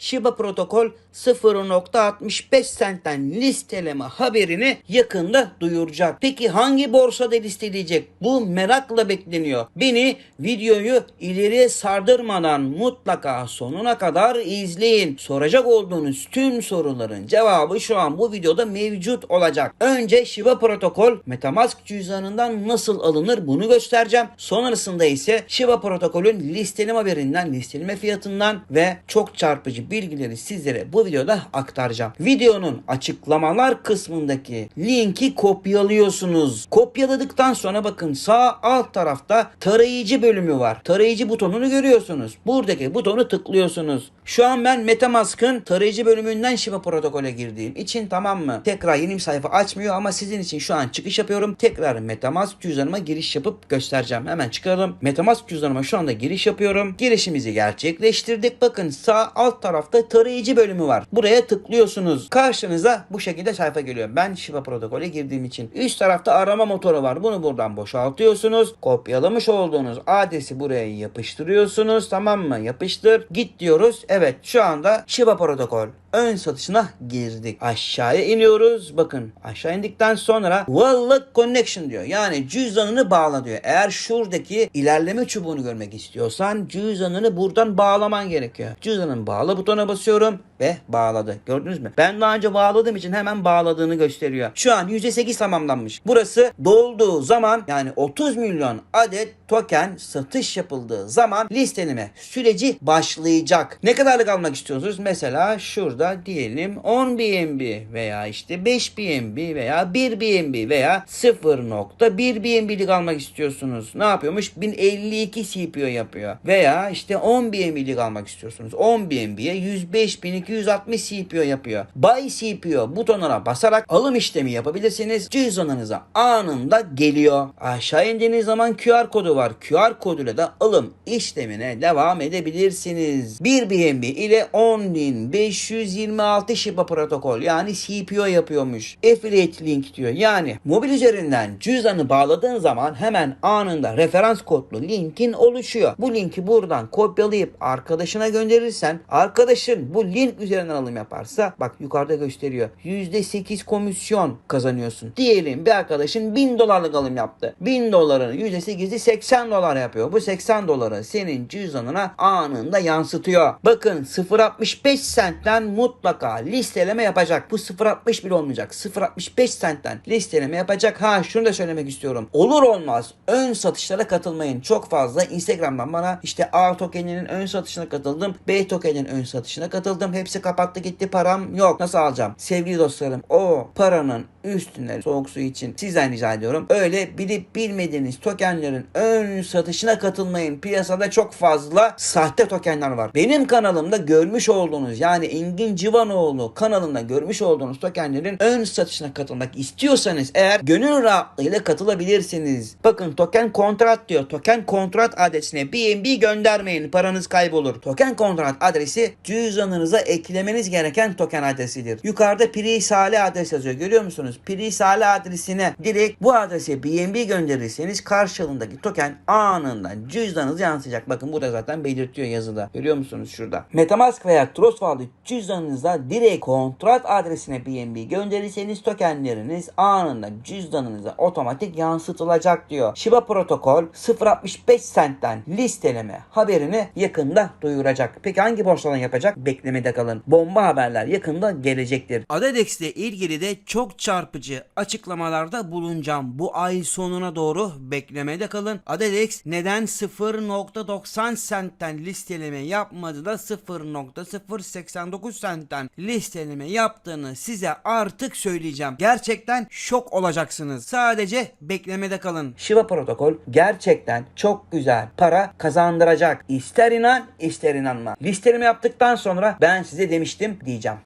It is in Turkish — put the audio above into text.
Shiba protokol 0.65 sentten listeleme haberini yakında duyuracak. Peki hangi borsada listeleyecek? Bu merakla bekleniyor. Beni videoyu ileriye sardırmadan mutlaka sonuna kadar izleyin. Soracak olduğunuz tüm soruların cevabı şu an bu videoda mevcut olacak. Önce Shiba protokol Metamask cüzdanından nasıl alınır bunu göstereceğim. Sonrasında ise Shiba protokolün listeleme haberinden, listeleme fiyatından ve çok çarpıcı bilgileri sizlere bu videoda aktaracağım. Videonun açıklamalar kısmındaki linki kopyalıyorsunuz. Kopyaladıktan sonra bakın sağ alt tarafta tarayıcı bölümü var. Tarayıcı butonunu görüyorsunuz. Buradaki butonu tıklıyorsunuz. Şu an ben Metamask'ın tarayıcı bölümünden Shiba protokole girdiğim için tamam mı? Tekrar yeni bir sayfa açmıyor ama sizin için şu an çıkış yapıyorum. Tekrar Metamask cüzdanıma giriş yapıp göstereceğim. Hemen çıkalım. Metamask cüzdanıma şu anda giriş yapıyorum. Girişimizi gerçekleştirdik. Bakın sağ alt tarafta tarayıcı bölümü var. Buraya tıklıyorsunuz. Karşınıza bu şekilde sayfa geliyor. Ben Shiba protokole girdiğim için. Üst tarafta arama motoru var. Bunu buradan boşaltıyorsunuz. Kopyalamış olduğunuz adresi buraya yapıştırıyorsunuz. Tamam mı? Yapıştır. Git diyoruz. Evet şu anda Shiba protokol ön satışına girdik. Aşağıya iniyoruz. Bakın aşağı indikten sonra Wallet Connection diyor. Yani cüzdanını bağla diyor. Eğer şuradaki ilerleme çubuğunu görmek istiyorsan cüzdanını buradan bağlaman gerekiyor. Cüzdanın bağla butona basıyorum ve bağladı. Gördünüz mü? Ben daha önce bağladığım için hemen bağladığını gösteriyor. Şu an %8 tamamlanmış. Burası dolduğu zaman yani 30 milyon adet token satış yapıldığı zaman listeleme süreci başlayacak. Ne kadarlık almak istiyorsunuz? Mesela şurada diyelim 10 BNB veya işte 5 BNB veya 1 BNB veya 0.1 BNB'lik almak istiyorsunuz. Ne yapıyormuş? 1052 CPO yapıyor. Veya işte 10 BNB'lik almak istiyorsunuz. 10 BNB'ye 105.260 CPO yapıyor. Buy CPO butonuna basarak alım işlemi yapabilirsiniz. Cüzdanınıza anında geliyor. Aşağı indiğiniz zaman QR kodu var. QR koduyla da alım işlemine devam edebilirsiniz. 1 BNB ile 10.526 Shiba protokol yani CPO yapıyormuş. Affiliate link diyor. Yani mobil üzerinden cüzdanı bağladığın zaman hemen anında referans kodlu linkin oluşuyor. Bu linki buradan kopyalayıp arkadaşına gönderirsen arkadaşın bu link üzerinden alım yaparsa bak yukarıda gösteriyor. %8 komisyon kazanıyorsun. Diyelim bir arkadaşın 1000 dolarlık alım yaptı. 1000 doların %8'i 80 dolar yapıyor. Bu 80 doları senin cüzdanına anında yansıtıyor. Bakın 0.65 sentten mutlaka listeleme yapacak. Bu 0.60 bile olmayacak. 0.65 sentten listeleme yapacak. Ha şunu da söylemek istiyorum. Olur olmaz ön satışlara katılmayın. Çok fazla Instagram'dan bana işte A tokeninin ön satışına katıldım. B tokeninin ön satışına katıldım. Hepsi kapattı gitti param yok. Nasıl alacağım? Sevgili dostlarım o paranın üstüne soğuk su için sizden rica ediyorum. Öyle bilip bilmediğiniz tokenlerin ön satışına katılmayın. Piyasada çok fazla sahte tokenler var. Benim kanalımda görmüş olduğunuz yani Engin Civanoğlu kanalında görmüş olduğunuz tokenlerin ön satışına katılmak istiyorsanız eğer gönül rahatlığıyla katılabilirsiniz. Bakın token kontrat diyor. Token kontrat adresine BNB göndermeyin. Paranız kaybolur. Token kontrat adresi cüzdanınıza eklemeniz gereken token adresidir. Yukarıda Prisale adres yazıyor. Görüyor musunuz? Prisale adresine direkt bu adrese BNB gönderirseniz karşılığındaki token anında cüzdanınıza yansıyacak. Bakın burada zaten belirtiyor yazıda. Görüyor musunuz şurada? Metamask veya Trust Wallet cüzdanınıza direkt kontrat adresine BNB gönderirseniz tokenleriniz anında cüzdanınıza otomatik yansıtılacak diyor. Shiba protokol 0.65 sentten listeleme haberini yakında duyuracak. Peki hangi borsadan yapacak? Beklemede kalın. Bomba haberler yakında gelecektir. Adedex ile ilgili de çok çarpıcı açıklamalarda bulunacağım. Bu ay sonuna doğru beklemede kalın. Adedex neden 0.90 sentten listeleme yapmadı da 0.089 sentten listeleme yaptığını size artık söyleyeceğim. Gerçekten şok olacaksınız. Sadece beklemede kalın. Shiba protokol gerçekten çok güzel para kazandıracak. İster inan ister inanma. Listeleme yaptıktan sonra ben size demiştim diyeceğim.